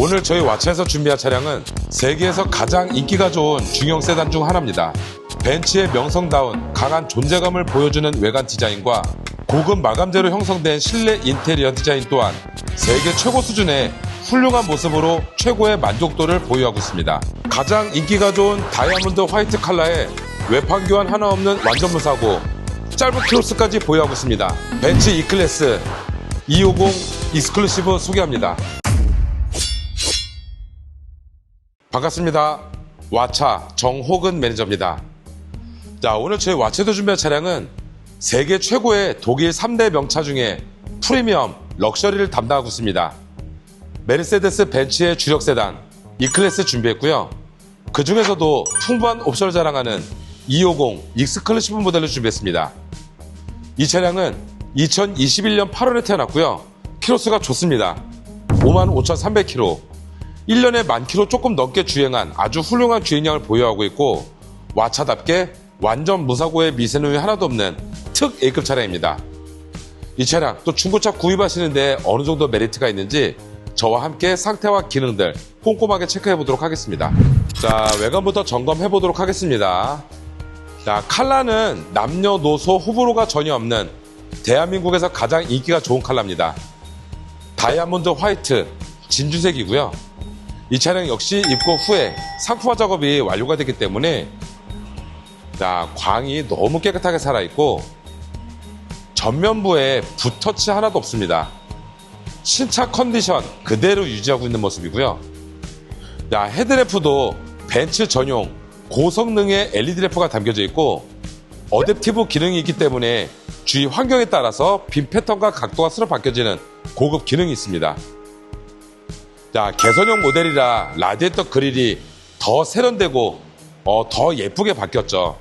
오늘 저희 와차에서 준비한 차량은 세계에서 가장 인기가 좋은 중형 세단 중 하나입니다. 벤츠의 명성다운 강한 존재감을 보여주는 외관 디자인과 고급 마감재로 형성된 실내 인테리어 디자인 또한 세계 최고 수준의 훌륭한 모습으로 최고의 만족도를 보유하고 있습니다. 가장 인기가 좋은 다이아몬드 화이트 컬러에 외판 교환 하나 없는 완전 무사고 짧은 크로스까지 보유하고 있습니다. 벤츠 E클래스 250 익스클루시브 소개합니다. 반갑습니다. 와차 정호근 매니저입니다. 자, 오늘 저희 와차에서 준비한 차량은 세계 최고의 독일 3대 명차 중에 프리미엄 럭셔리를 담당하고 있습니다. 메르세데스 벤츠의 주력 세단 E클래스 준비했고요. 그 중에서도 풍부한 옵션을 자랑하는 250 익스클루시브 모델을 준비했습니다. 이 차량은 2021년 8월에 태어났고요. 키로수가 좋습니다. 55,300km. 1년에 만 킬로 조금 넘게 주행한 아주 훌륭한 주행량을 보유하고 있고 와차답게 완전 무사고의 미세누이 하나도 없는 특 A급 차량입니다. 이 차량 또 중고차 구입하시는데 어느 정도 메리트가 있는지 저와 함께 상태와 기능들 꼼꼼하게 체크해 보도록 하겠습니다. 자, 외관부터 점검해 보도록 하겠습니다. 자, 칼라는 남녀노소 호불호가 전혀 없는 대한민국에서 가장 인기가 좋은 칼라입니다. 다이아몬드 화이트 진주색이고요. 이 차량 역시 입고 후에 상품화 작업이 완료가 됐기 때문에 자, 광이 너무 깨끗하게 살아있고 전면부에 붓터치 하나도 없습니다. 신차 컨디션 그대로 유지하고 있는 모습이고요. 자, 헤드램프도 벤츠 전용 고성능의 LED 램프가 담겨져 있고 어댑티브 기능이 있기 때문에 주위 환경에 따라서 빔 패턴과 각도가 스로 바뀌어지는 고급 기능이 있습니다. 자, 개선형 모델이라 라디에이터 그릴이 더 세련되고 어, 더 예쁘게 바뀌었죠.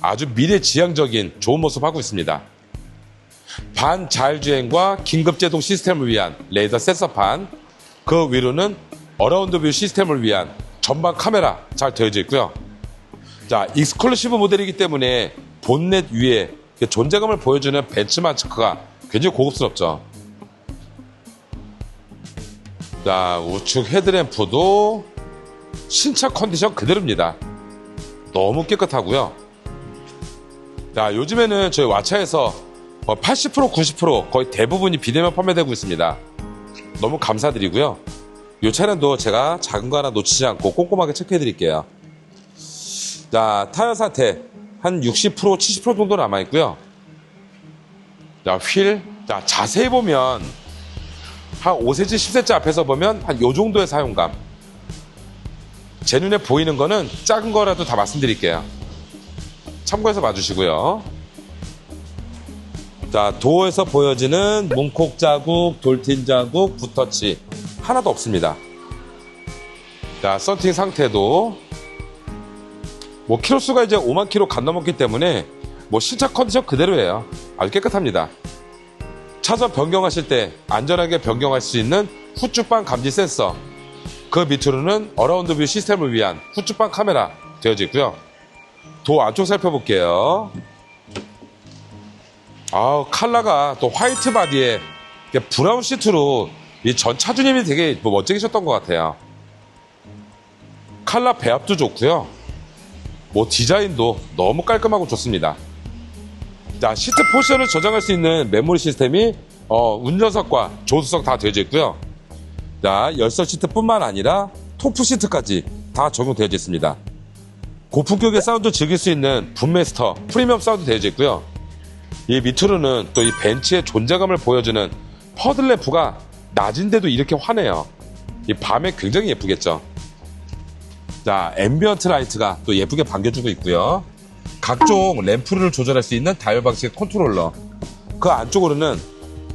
아주 미래지향적인 좋은 모습 하고 있습니다. 반자율주행과 긴급제동 시스템을 위한 레이더 센서판, 그 위로는 어라운드 뷰 시스템을 위한 전방 카메라 잘 되어져 있고요. 자, 익스클루시브 모델이기 때문에 본넷 위에 존재감을 보여주는 벤츠만 체크가 굉장히 고급스럽죠. 자, 우측 헤드램프도 신차 컨디션 그대로입니다. 너무 깨끗하고요. 자, 요즘에는 저희 와차에서 80% 90% 거의 대부분이 비대면 판매되고 있습니다. 너무 감사드리고요. 이 차량도 제가 작은 거 하나 놓치지 않고 꼼꼼하게 체크해 드릴게요. 자, 타이어 상태 한 60% 70% 정도 남아 있고요. 자, 휠. 자, 자세히 보면 한 5cm, 10cm 앞에서 보면 한 요 정도의 사용감. 제 눈에 보이는 거는 작은 거라도 다 말씀드릴게요. 참고해서 봐주시고요. 자, 도어에서 보여지는 문콕 자국, 돌틴 자국, 붓터치 하나도 없습니다. 자, 썬팅 상태도 뭐 키로수가 이제 5만 키로 간 넘었기 때문에 뭐 신차 컨디션 그대로예요. 아주 깨끗합니다. 차선 변경하실 때 안전하게 변경할 수 있는 후축방 감지 센서 그 밑으로는 어라운드 뷰 시스템을 위한 후축방 카메라 되어져 있고요. 도 안쪽 살펴볼게요. 아우 칼라가 또 화이트 바디에 브라운 시트로 이 전 차주님이 되게 뭐 멋지게셨던 것 같아요. 칼라 배합도 좋고요. 뭐 디자인도 너무 깔끔하고 좋습니다. 자 시트 포션을 저장할 수 있는 메모리 시스템이 어, 운전석과 조수석 다 되어져 있고요. 자 열선 시트뿐만 아니라 토프 시트까지 다 적용되어져 있습니다. 고품격의 사운드 즐길 수 있는 분메스터 프리미엄 사운드 되어져 있고요. 이 밑으로는 또 이 벤츠의 존재감을 보여주는 퍼들램프가 낮은데도 이렇게 환해요. 이 밤에 굉장히 예쁘겠죠. 자, 앰비언트 라이트가 또 예쁘게 반겨주고 있고요. 각종 램프를 조절할 수 있는 다이얼 방식의 컨트롤러. 그 안쪽으로는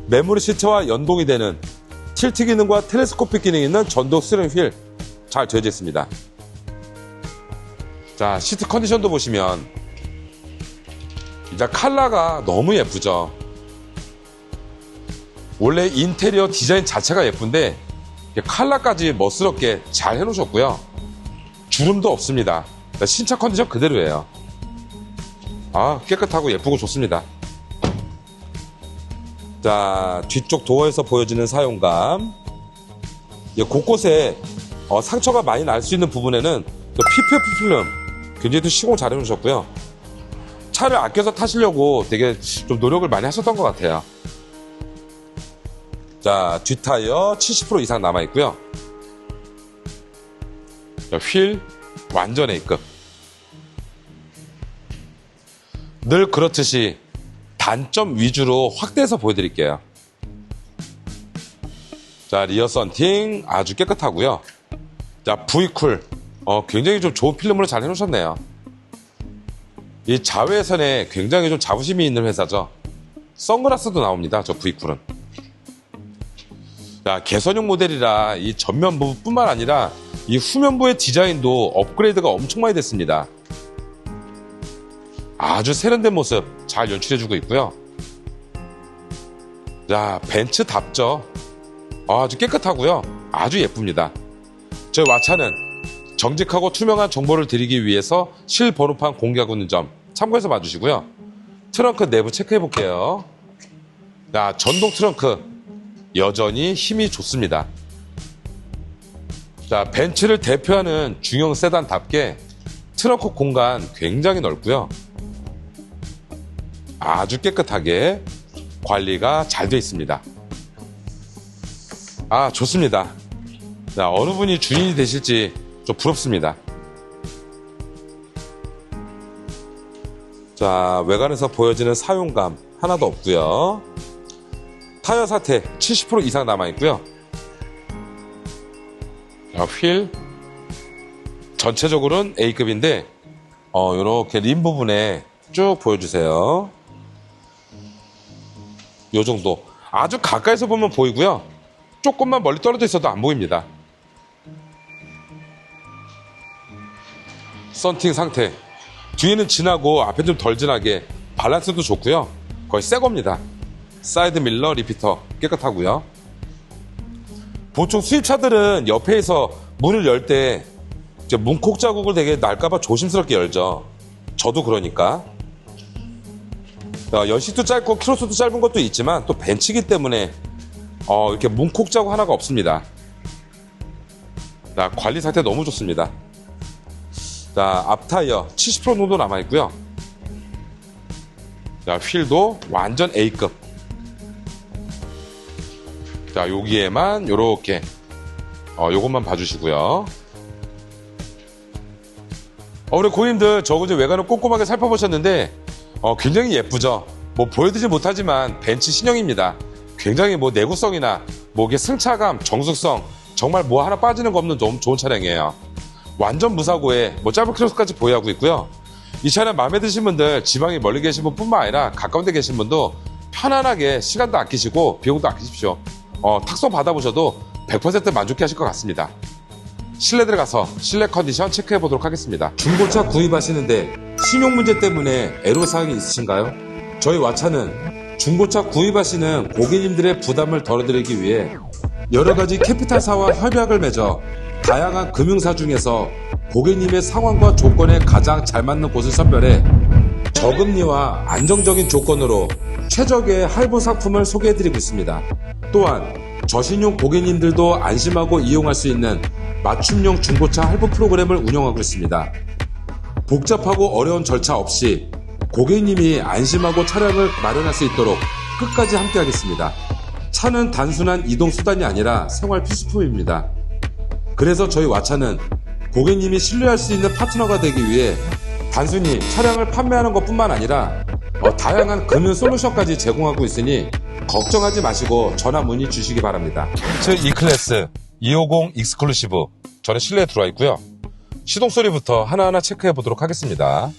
메모리 시트와 연동이 되는 틸트 기능과 텔레스코픽 기능이 있는 전동 스티링 휠잘 되어져 있습니다. 자, 시트 컨디션도 보시면 이제 칼라가 너무 예쁘죠. 원래 인테리어 디자인 자체가 예쁜데 칼라까지 멋스럽게 잘 해놓으셨고요. 주름도 없습니다. 신차 컨디션 그대로예요. 아 깨끗하고 예쁘고 좋습니다. 자 뒤쪽 도어에서 보여지는 사용감 예, 곳곳에 어, 상처가 많이 날 수 있는 부분에는 그 PPF 필름 굉장히 또 시공 잘 해놓으셨고요. 차를 아껴서 타시려고 되게 좀 노력을 많이 하셨던 것 같아요. 자, 뒷타이어 70% 이상 남아있고요. 자, 휠 완전 A급. 늘 그렇듯이 단점 위주로 확대해서 보여드릴게요. 자, 리어 썬팅 아주 깨끗하고요. 자, V쿨. 어, 굉장히 좀 좋은 필름으로 잘 해놓으셨네요. 이 자외선에 굉장히 좀 자부심이 있는 회사죠. 선글라스도 나옵니다. 저 V쿨은. 자, 개선용 모델이라 이 전면부뿐만 아니라 이 후면부의 디자인도 업그레이드가 엄청 많이 됐습니다. 아주 세련된 모습 잘 연출해주고 있고요. 자, 벤츠답죠. 아주 깨끗하고요. 아주 예쁩니다. 저희 왓차는 정직하고 투명한 정보를 드리기 위해서 실번호판 공개하고 있는 점 참고해서 봐주시고요. 트렁크 내부 체크해 볼게요. 자, 전동 트렁크 여전히 힘이 좋습니다. 자, 벤츠를 대표하는 중형 세단답게 트렁크 공간 굉장히 넓고요. 아주 깨끗하게 관리가 잘 되어 있습니다. 아, 좋습니다. 자, 어느 분이 주인이 되실지 좀 부럽습니다. 자, 외관에서 보여지는 사용감 하나도 없고요. 타이어 사태 70% 이상 남아 있고요. 자, 휠 전체적으로는 A급인데 어, 요렇게 림 부분에 쭉 보여주세요. 요 정도. 아주 가까이서 보면 보이고요. 조금만 멀리 떨어져 있어도 안 보입니다. 썬팅 상태. 뒤에는 진하고 앞에 좀 덜 진하게 밸런스도 좋고요. 거의 새 겁니다. 사이드 밀러 리피터 깨끗하고요. 보통 수입차들은 옆에서 문을 열 때 문콕 자국을 되게 날까봐 조심스럽게 열죠. 저도 그러니까. 어, 연식도 짧고 키로수도 짧은 것도 있지만 또 벤츠기 때문에 어, 이렇게 문콕 자국 하나가 없습니다. 자, 관리 상태 너무 좋습니다. 자, 앞 타이어 70% 정도 남아 있고요. 자, 휠도 완전 A급. 자, 여기에만 요렇게 어, 요것만 봐주시고요. 어, 우리 고객님들 저거 이제 외관을 꼼꼼하게 살펴보셨는데 어, 굉장히 예쁘죠. 뭐 보여드리지 못하지만 벤츠 신형입니다. 굉장히 뭐 내구성이나 뭐 이게 승차감, 정숙성 정말 뭐 하나 빠지는 거 없는 너무 좋은 차량이에요. 완전 무사고에 뭐 짧은 키로수까지 보유하고 있고요. 이 차량 마음에 드신 분들 지방에 멀리 계신 분뿐만 아니라 가까운 데 계신 분도 편안하게 시간도 아끼시고 비용도 아끼십시오. 어, 탁송 받아보셔도 100% 만족해 하실 것 같습니다. 실내 들어가서 실내 컨디션 체크해 보도록 하겠습니다. 중고차 구입하시는데 신용 문제 때문에 애로사항이 있으신가요? 저희 와차는 중고차 구입하시는 고객님들의 부담을 덜어드리기 위해 여러 가지 캐피탈사와 협약을 맺어 다양한 금융사 중에서 고객님의 상황과 조건에 가장 잘 맞는 곳을 선별해 저금리와 안정적인 조건으로 최적의 할부 상품을 소개해드리고 있습니다. 또한 저신용 고객님들도 안심하고 이용할 수 있는 맞춤형 중고차 할부 프로그램을 운영하고 있습니다. 복잡하고 어려운 절차 없이 고객님이 안심하고 차량을 마련할 수 있도록 끝까지 함께하겠습니다. 차는 단순한 이동 수단이 아니라 생활 필수품입니다. 그래서 저희 와차는 고객님이 신뢰할 수 있는 파트너가 되기 위해 단순히 차량을 판매하는 것 뿐만 아니라 어, 다양한 금융 솔루션까지 제공하고 있으니 걱정하지 마시고 전화 문의 주시기 바랍니다. 제 E클래스 250 익스클루시브 저는 실내에 들어와 있고요. 시동 소리부터 하나하나 체크해 보도록 하겠습니다.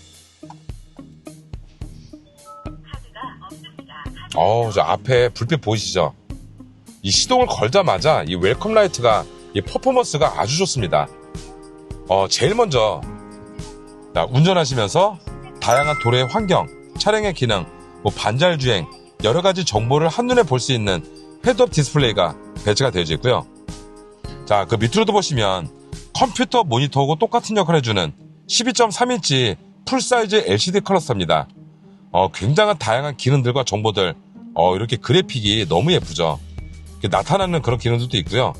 어우, 저 앞에 불빛 보이시죠? 이 시동을 걸자마자 이 웰컴 라이트가 이 퍼포먼스가 아주 좋습니다. 어, 제일 먼저 자, 운전하시면서 다양한 도로의 환경, 차량의 기능, 뭐 반잘 주행, 여러 가지 정보를 한눈에 볼 수 있는 헤드업 디스플레이가 배치가 되어져 있고요. 자, 그 밑으로도 보시면 컴퓨터 모니터하고 똑같은 역할을 해주는 12.3인치 풀사이즈 LCD 클러스터입니다. 어, 굉장한 다양한 기능들과 정보들, 어, 이렇게 그래픽이 너무 예쁘죠. 나타나는 그런 기능들도 있고요.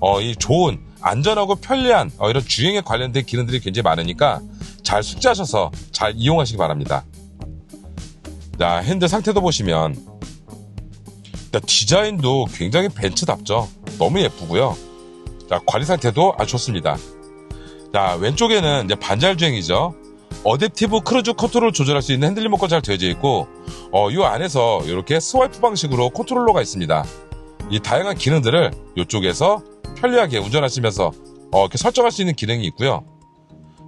어, 이 좋은 안전하고 편리한 어, 이런 주행에 관련된 기능들이 굉장히 많으니까 잘 숙지하셔서 잘 이용하시기 바랍니다. 자, 핸들 상태도 보시면 자, 디자인도 굉장히 벤츠답죠. 너무 예쁘고요. 자, 관리 상태도 아주 좋습니다. 자, 왼쪽에는 이제 반잘 주행이죠. 어댑티브 크루즈 컨트롤 조절할 수 있는 핸들 리모컨 잘 되어져 있고, 어, 이 안에서 이렇게 스와이프 방식으로 컨트롤러가 있습니다. 이 다양한 기능들을 이쪽에서 편리하게 운전하시면서 어, 이렇게 설정할 수 있는 기능이 있고요.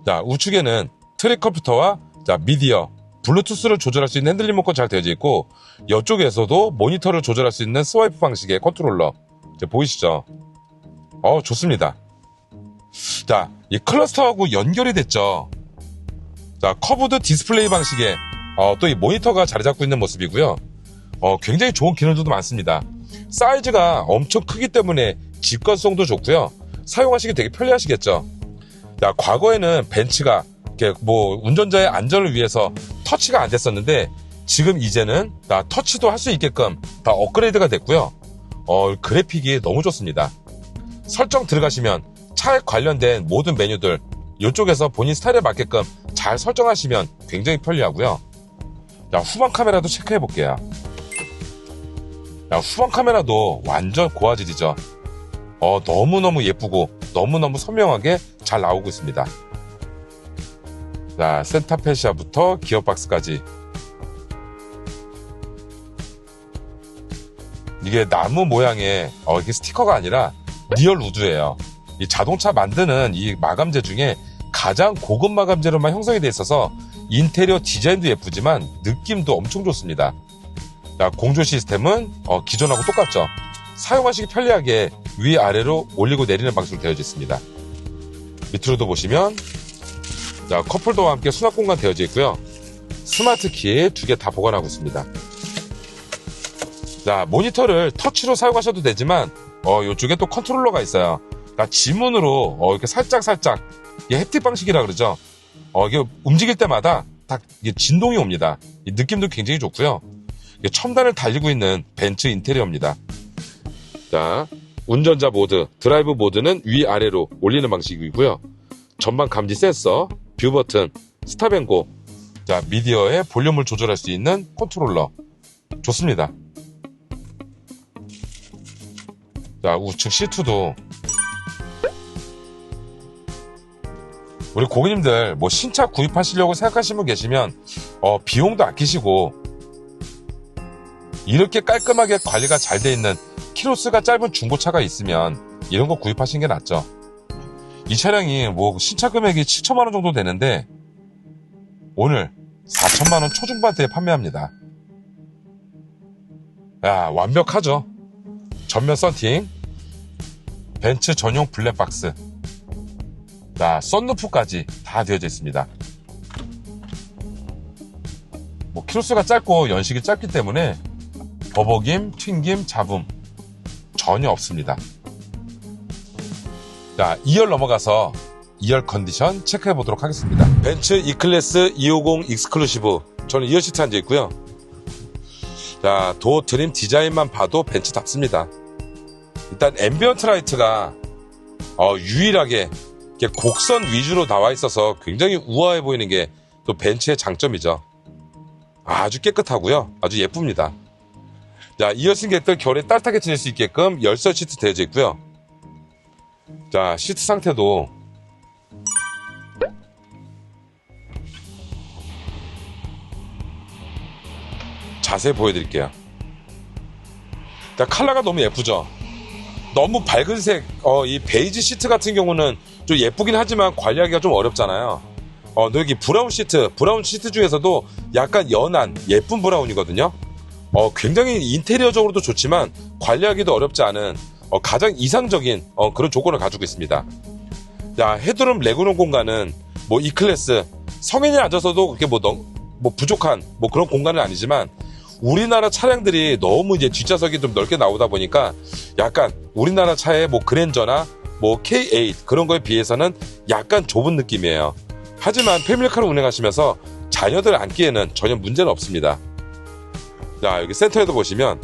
자, 우측에는 트랙 컴퓨터와 자, 미디어, 블루투스를 조절할 수 있는 핸들 리모컨 잘 되어져 있고, 이쪽에서도 모니터를 조절할 수 있는 스와이프 방식의 컨트롤러. 보이시죠? 어, 좋습니다. 자, 이 클러스터하고 연결이 됐죠. 자, 커브드 디스플레이 방식의 어, 또 이 모니터가 자리 잡고 있는 모습이고요. 어, 굉장히 좋은 기능들도 많습니다. 사이즈가 엄청 크기 때문에 직관성도 좋고요. 사용하시기 되게 편리하시겠죠. 자, 과거에는 벤츠가 뭐 운전자의 안전을 위해서 터치가 안 됐었는데 지금 이제는 다 터치도 할 수 있게끔 다 업그레이드가 됐고요. 어, 그래픽이 너무 좋습니다. 설정 들어가시면 차에 관련된 모든 메뉴들 이쪽에서 본인 스타일에 맞게끔 잘 설정하시면 굉장히 편리하고요. 자, 후방 카메라도 체크해 볼게요. 자, 후방 카메라도 완전 고화질이죠. 어, 너무너무 예쁘고 너무너무 선명하게 잘 나오고 있습니다. 자, 센터페시아부터 기어박스까지 이게 나무 모양의 어, 이게 스티커가 아니라 리얼 우드예요. 이 자동차 만드는 이 마감재 중에 가장 고급 마감재로만 형성이 돼 있어서 인테리어 디자인도 예쁘지만 느낌도 엄청 좋습니다. 자, 공조 시스템은 어, 기존하고 똑같죠. 사용하시기 편리하게 위아래로 올리고 내리는 방식으로 되어져 있습니다. 밑으로도 보시면 자, 컵홀더와 함께 수납 공간 되어져 있고요. 스마트 키두개 다 보관하고 있습니다. 자, 모니터를 터치로 사용하셔도 되지만 어, 이쪽에 또 컨트롤러가 있어요. 그러니까 지문으로 어, 이렇게 살짝 살짝 이게 햅틱 방식이라 그러죠. 어, 이게 움직일 때마다 딱 이게 진동이 옵니다. 이 느낌도 굉장히 좋고요. 첨단을 달리고 있는 벤츠 인테리어입니다. 자, 운전자 모드, 드라이브 모드는 위아래로 올리는 방식이고요. 전방 감지 센서, 뷰 버튼, 스탑앤고, 자, 미디어의 볼륨을 조절할 수 있는 컨트롤러. 좋습니다. 자, 우측 시트도 우리 고객님들 뭐 신차 구입하시려고 생각하시는 분 계시면 어, 비용도 아끼시고 이렇게 깔끔하게 관리가 잘 돼 있는 키로수가 짧은 중고차가 있으면 이런 거 구입하시는 게 낫죠. 이 차량이 뭐 신차 금액이 7천만 원 정도 되는데 오늘 4천만 원 초중반대에 판매합니다. 야 완벽하죠. 전면 썬팅, 벤츠 전용 블랙박스, 자 썬루프까지 다 되어져 있습니다. 뭐 키로수가 짧고 연식이 짧기 때문에 버벅임, 튕김, 잡음 전혀 없습니다. 자, 2열 넘어가서 2열 컨디션 체크해 보도록 하겠습니다. 벤츠 E클래스 250 익스클루시브. 저는 2열 시트 앉아 있고요. 자, 도어 트림 디자인만 봐도 벤츠답습니다. 일단 앰비언트 라이트가 어, 유일하게 곡선 위주로 나와 있어서 굉장히 우아해 보이는 게 또 벤츠의 장점이죠. 아주 깨끗하고요. 아주 예쁩니다. 자, 2열 승객들 겨울에 따뜻하게 지낼 수 있게끔 열선 시트 되어져 있고요. 자, 시트 상태도 자세히 보여드릴게요. 자, 컬러가 너무 예쁘죠? 너무 밝은 색, 어, 이 베이지 시트 같은 경우는 좀 예쁘긴 하지만 관리하기가 좀 어렵잖아요. 어, 여기 브라운 시트, 브라운 시트 중에서도 약간 연한, 예쁜 브라운이거든요. 어, 굉장히 인테리어적으로도 좋지만 관리하기도 어렵지 않은 어, 가장 이상적인 어, 그런 조건을 가지고 있습니다. 자, 헤드룸 레그룸 공간은 뭐 E 클래스 성인이 앉아서도 그렇게 뭐, 너, 뭐 부족한 뭐 그런 공간은 아니지만 우리나라 차량들이 너무 이제 뒷좌석이 좀 넓게 나오다 보니까 약간 우리나라 차의 뭐 그랜저나 뭐 K8 그런 거에 비해서는 약간 좁은 느낌이에요. 하지만 패밀리카를 운행하시면서 자녀들 앉기에는 전혀 문제는 없습니다. 자, 여기 센터에도 보시면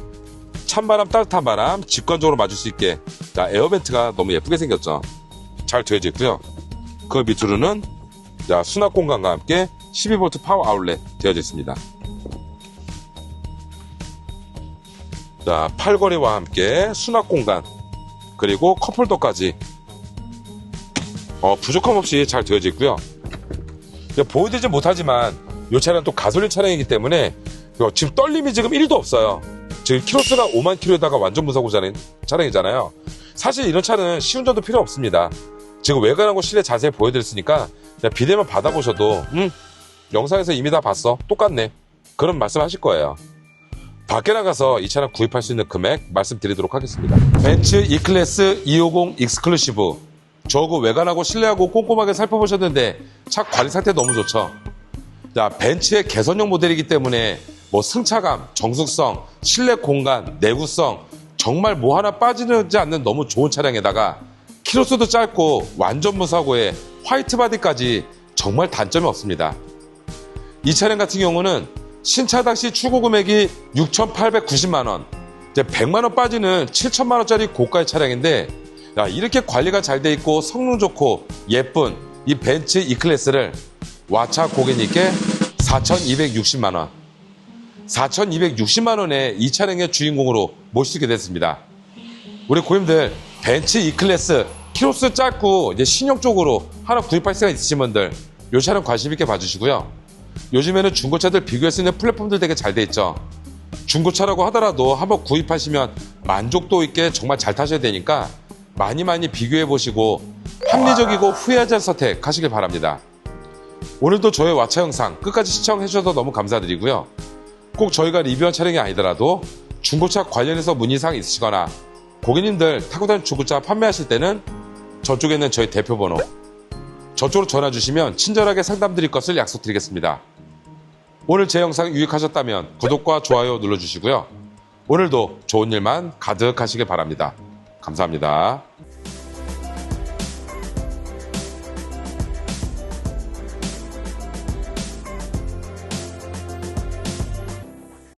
찬바람 따뜻한 바람 직관적으로 맞을 수 있게 자 에어벤트가 너무 예쁘게 생겼죠 잘 되어져 있고요 그 밑으로는 자 수납 공간과 함께 12V 파워 아울렛 되어져 있습니다 자 팔걸이와 함께 수납 공간 그리고 컵홀더까지 어, 부족함 없이 잘 되어져 있고요 보여드리지 못하지만 이 차량은 또 가솔린 차량이기 때문에 지금 떨림이 지금 1도 없어요. 지금 키로수가 5만 킬로에다가 완전 무사고 차량이잖아요. 사실 이런 차는 시운전도 필요 없습니다. 지금 외관하고 실내 자세히 보여드렸으니까 비대만 받아보셔도 음 영상에서 이미 다 봤어 똑같네 그런 말씀 하실 거예요. 밖에 나가서 이 차량 구입할 수 있는 금액 말씀드리도록 하겠습니다. 벤츠 E클래스 250 익스클루시브 저거 외관하고 실내하고 꼼꼼하게 살펴보셨는데 차 관리 상태 너무 좋죠. 자, 벤츠의 개선용 모델이기 때문에 뭐 승차감, 정숙성, 실내 공간, 내구성 정말 뭐 하나 빠지지 않는 너무 좋은 차량에다가 키로수도 짧고 완전 무사고에 화이트 바디까지 정말 단점이 없습니다. 이 차량 같은 경우는 신차 당시 출고 금액이 6,890만 원, 이제 100만 원 빠지는 7천만 원짜리 고가의 차량인데 야, 이렇게 관리가 잘 돼 있고 성능 좋고 예쁜 이 벤츠 E 클래스를 와차 고객님께 4,260만 원, 4,260만 원에 이 차량의 주인공으로 모시게 됐습니다. 우리 고객님들 벤츠 E 클래스 키로수 짧고 이제 신형 쪽으로 하나 구입할 생각 있으신 분들 이 차량 관심 있게 봐주시고요. 요즘에는 중고차들 비교할 수 있는 플랫폼들 되게 잘 돼 있죠. 중고차라고 하더라도 한번 구입하시면 만족도 있게 정말 잘 타셔야 되니까 많이 많이 비교해 보시고 합리적이고 후회하지 않은 선택하시길 바랍니다. 오늘도 저의 와차 영상 끝까지 시청해 주셔서 너무 감사드리고요. 꼭 저희가 리뷰한 차량이 아니더라도 중고차 관련해서 문의사항 있으시거나 고객님들 타고 다니는 중고차 판매하실 때는 저쪽에 있는 저희 대표 번호 저쪽으로 전화 주시면 친절하게 상담 드릴 것을 약속드리겠습니다. 오늘 제 영상 유익하셨다면 구독과 좋아요 눌러주시고요. 오늘도 좋은 일만 가득하시길 바랍니다. 감사합니다.